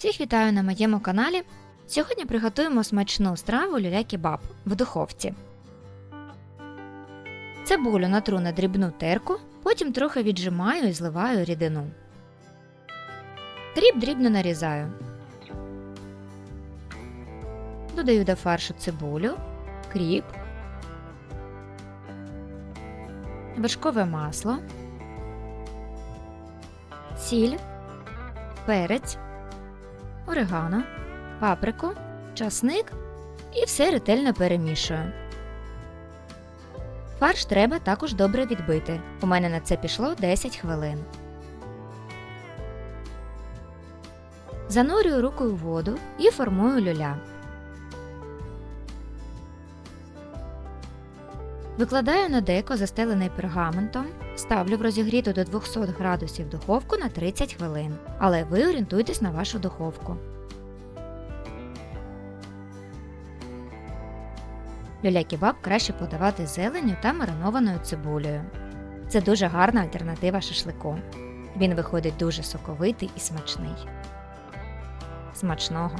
Всіх вітаю на моєму каналі. Сьогодні приготуємо смачну страву люля-кебаб в духовці. Цибулю натру на дрібну терку, потім трохи віджимаю і зливаю рідину. Кріп дрібно нарізаю. Додаю до фаршу цибулю, кріп, вершкове масло, сіль, перець, орегано, паприку, часник і все ретельно перемішую. Фарш треба також добре відбити. У мене на це пішло 10 хвилин. Занурюю руку в воду і формую люля. Викладаю на деко, застелений пергаментом, ставлю в розігріту до 200 градусів духовку на 30 хвилин, але ви орієнтуйтесь на вашу духовку. Люля-кебаб краще подавати зеленню та маринованою цибулею. Це дуже гарна альтернатива шашлику. Він виходить дуже соковитий і смачний. Смачного!